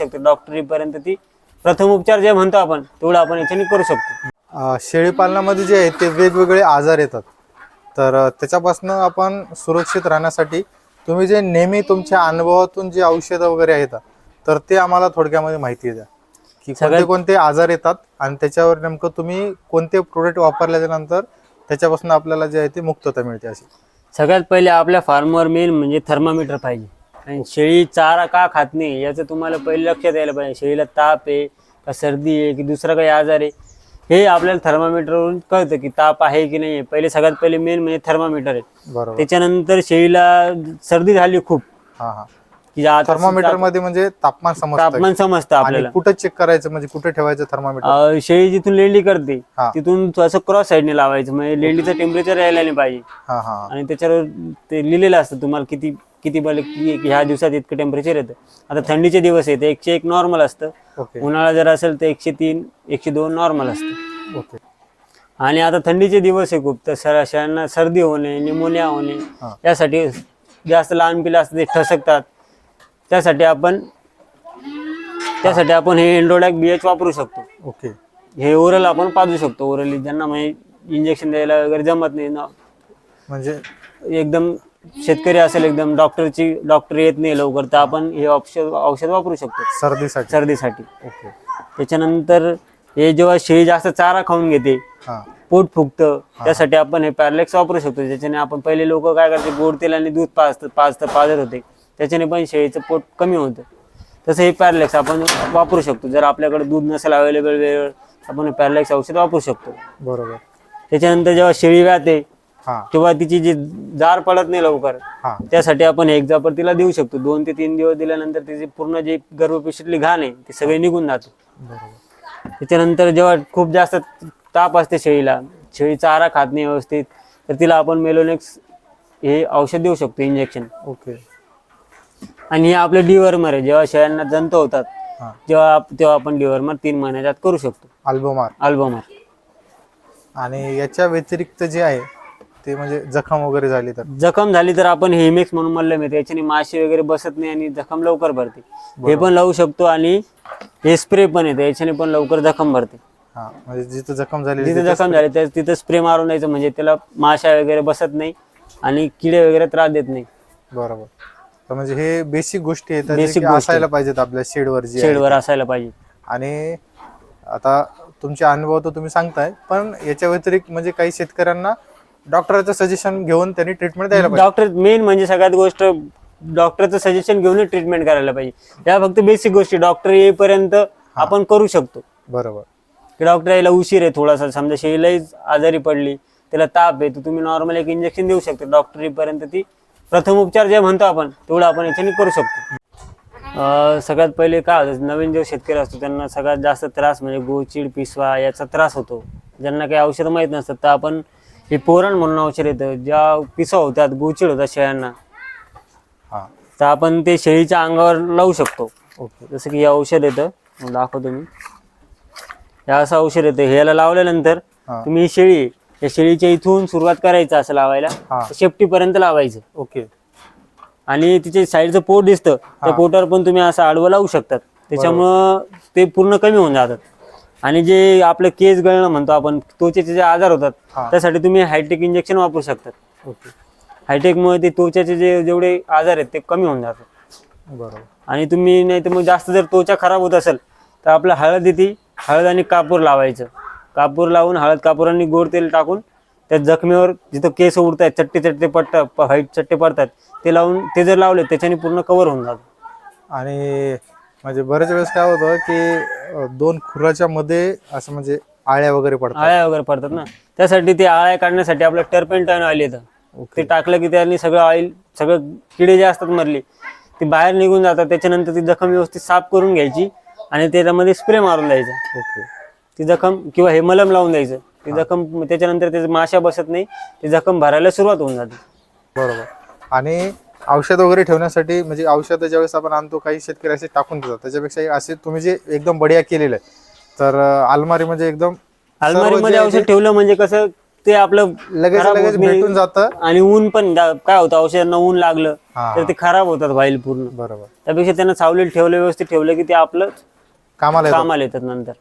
शकतो. डॉक्टरीपर्यंत ती प्रथम उपचार जे म्हणतो आपण तेवढं आपण याच्याने करू शकतो. अ, शेळी पालनामध्ये जे आहे ते वेगवेगळे आजार येतात. तर अ, त्याच्यापासून आपण सुरक्षित राहण्यासाठी तुम्ही जे नेहमी तुमच्या अनुभवातून जे औषधं वगैरे आहेत तर ते आम्हाला थोडक्यामध्ये माहिती द्या. की कोणते सगळ्यात- कोणते आजार येतात आणि त्याच्यावर नेमकं तुम्ही कोणते प्रोडक्ट वापरल्याच्या नंतर त्याच्यापासून आपल्याला जे आहे ते मुक्तता मिळते अशी. सगळ्यात पहिले आपल्या फार्मवर मेन म्हणजे थर्मामीटर पाहिजे. आणि शेळी चारा का खात नाही याचं तुम्हाला पहिले लक्षात यायला पाहिजे. शेळीला ताप आहे का सर्दी आहे की दुसरा काही आजार आहे हे आपल्याला थर्मामीटरवरून कळतं की ताप आहे की नाही आहे. पहिले सगळ्यात पहिले मेन म्हणजे थर्मामीटर आहे. बरोबर. त्याच्यानंतर शेळीला सर्दी झाली खूप. हा हा. की थर्मामीटरमध्ये म्हणजे तापमान तापमान समजतं आपल्याला. कुठं चेक करायचं म्हणजे कुठे ठेवायचं थर्मामीटर शेळी जिथून लेंडी करते. तिथून असं क्रॉस साईडने लावायचं. म्हणजे लेंडीचं टेम्परेचर यायला नाही पाहिजे. आणि त्याच्यावर ते लिहिलेलं असतं तुम्हाला किती किती बल की ह्या दिवसात इतकं टेम्परेचर येतं. आता थंडीचे दिवस आहेत एकशे एक नॉर्मल असतं. उन्हाळा जर असेल तर एकशे तीन एकशे दोन नॉर्मल असतं. ओके आणि आता थंडीचे दिवस आहे खूप तर सर शेळ्यांना सर्दी होणे निमोनिया होणे. यासाठी जास्त लहान पिलं असतं ते ठसकतात. त्यासाठी आपण त्यासाठी आपण हे एन्ड्रोडॅक बी एच वापरू शकतो. ओके हे ओरल आपण पाजू शकतो ओरली ज्यांना म्हणजे इंजेक्शन द्यायला वगैरे जमत नाही ना. म्हणजे एकदम शेतकरी असेल एकदम डॉक्टरची डॉक्टर येत नाही लवकर तर आपण हे औषध औषध वापरू शकतो. सर्दीसाठी. सर्दीसाठी. ओके. त्याच्यानंतर हे जेव्हा शेळी जास्त चारा खाऊन घेते हा. पोट फुगतं त्यासाठी आपण हे पॅरलेक्स वापरू शकतो. ज्याच्याने आपण पहिले लोक काय करते गोड तेल आणि दूध पाजत पाजत पाजत होते. त्याच्याने पण शेळीचं पोट कमी होतं. तसं हे पॅरलेक्स आपण वापरू शकतो. जर आपल्याकडे दूध नसेल अवेलेबल वेळेवर आपण हे पॅरलेक्स औषध वापरू शकतो. बरोबर. त्याच्यानंतर जेव्हा शेळी व्याते तेव्हा तिची जी जार पडत नाही लवकर त्यासाठी आपण एक जापर तिला देऊ शकतो. दोन ते तीन दिवस दिल्यानंतर तिची पूर्ण जी गर्भपिशवीतली घाण आहे ती सगळी निघून जाते. त्याच्यानंतर जेव्हा खूप जास्त ताप असते शेळीला शेळी चारा खात नाही व्यवस्थित तर तिला आपण मेलोनेक्स हे औषध देऊ शकतो इंजेक्शन ओके. आणि हे आपलं डिवर्मर आहे जेव्हा शेळ्यांना जंत होतात जेव्हा तेव्हा आपण डिवर्मर तीन महिन्यात करू शकतो. अल्बोमार. अल्बमर. आणि याच्या व्यतिरिक्त जे आहे ते म्हणजे जखम वगैरे झाली तर? जखम झाली तर आपण हेमेक्स म्हणून मल्लम येते याच्याने माशी वगैरे बसत नाही आणि जखम लवकर भरते. हे पण लावू शकतो आणि हे स्प्रे पण येते याच्याने पण लवकर जखम भरते. हा म्हणजे जिथं जखम झाली जिथे जखम झाली तर तिथं स्प्रे मारून द्यायचं म्हणजे त्याला माशा वगैरे बसत नाही आणि किडे वगैरे त्रास देत नाही. बरोबर. तर म्हणजे हे बेसिक गोष्टी आहेत Basic जे की गोष्टी. असायला पाहिजेत आपल्या शेडवर. शेडवर असायला पाहिजे. आणि आता तुमचे अनुभव तर तुम्ही सांगताय पण याच्या व्यतिरिक्त म्हणजे काही शेतकऱ्यांना डॉक्टराचं सजेशन घेऊन त्यांनी ट्रीटमेंट द्यायला पाहिजे. डॉक्टर मेन म्हणजे सगळ्यात गोष्ट डॉक्टरचं सजेशन घेऊनच ट्रीटमेंट करायला पाहिजे. या फक्त बेसिक गोष्टी डॉक्टर येईपर्यंत आपण करू शकतो. बरोबर. की डॉक्टर यायला उशीर आहे थोडासा समजा शेळीलाही आजारी पडली त्याला ताप आहे तर तुम्ही नॉर्मल एक इंजेक्शन देऊ शकता. डॉक्टर येईपर्यंत ती प्रथम उपचार जे म्हणतो आपण तेवढं आपण याच्याने करू शकतो. सगळ्यात पहिले काय होतं नवीन जे शेतकरी असतो त्यांना सगळ्यात जास्त त्रास म्हणजे गोचीड पिसवा याचा त्रास होतो. ज्यांना काही औषधं माहीत नसतात तर आपण हे पोरण म्हणून औषध येतं. ज्या पिसवा होतात गोचीड होतात शेळ्यांना. हा. तर आपण ते शेळीच्या अंगावर लावू शकतो. ओके. जसं की हे औषध येतं. दाखवतो मी. हे असं औषध येतं. ह्याला लावल्यानंतर हा. तुम्ही ही शेळी आहे, या शेळीच्या इथून सुरुवात करायचं असं लावायला. हा. शेपटीपर्यंत लावायचं. ओके. आणि तिचे साईडचं पोट दिसतं. त्या पोटावर पण तुम्ही असं आडवं लावू शकतात. त्याच्यामुळं ते पूर्ण कमी होऊन जातात. आणि जे आपलं केस गळणं म्हणतो आपण त्वचेचे जे आजार होतात हा. त्यासाठी तुम्ही हायटेक इंजेक्शन वापरू शकतात ओके. हायटेकमुळे ते त्वचेचे जे जेवढे आजार आहेत ते कमी होऊन जातात. बरोबर. आणि तुम्ही नाही तर मग जास्त जर त्वचा खराब होत असेल तर आपलं हळद येते हळद आणि कापूर लावायचं. कापूर लावून हळद कापूर आणि गोड तेल टाकून त्या जखमेवर जिथं केस उडत आहेत चट्टे चट्टे पडतात व्हाईट चट्टे पडतात ते लावून ते जर लावले त्याच्याने पूर्ण कव्हर होऊन जातं. आणि म्हणजे बरेच वेळेस काय होतं की दोन खुराच्या मध्ये असं म्हणजे आळ्या वगैरे पडतात. आळ्या वगैरे पडतात ना? त्यासाठी ते आळ्या काढण्यासाठी आपलं टर्पेंटाईन ऑइल येतं. ते टाकलं की त्यांनी सगळं ऑइल सगळं किडे जे असतात मरली ते बाहेर निघून जातात. त्याच्यानंतर ती जखम व्यवस्थित साफ करून घ्यायची आणि त्याच्यामध्ये स्प्रे मारून द्यायचा. ओके. ती जखम किंवा हे मलम लावून द्यायचं. ती जखम त्याच्यानंतर त्याचं माशा बसत नाही. ती जखम भरायला सुरुवात होऊन जाते. बरोबर. आणि औषध वगैरे ठेवण्यासाठी म्हणजे औषधं ज्यावेळेस आपण आणतो काही शेतकरी असे टाकून देतात. त्याच्यापेक्षा असे तुम्ही जे एकदम बढिया केलेलं आहे तर अलमारी म्हणजे एकदम अलमारीमध्ये सर्व जे- औषध ठेवलं म्हणजे कसं ते आपलं लगेच लगेच. भेटून जातं. आणि ऊन पण काय होतं औषधांना ऊन लागलं. तर ते खराब होतात व्हाईल पूर्ण. बरोबर. त्यापेक्षा त्यांना सावलीत ठेवलं व्यवस्थित ठेवलं की ते आपलं कामाला कामाला येतात नंतर.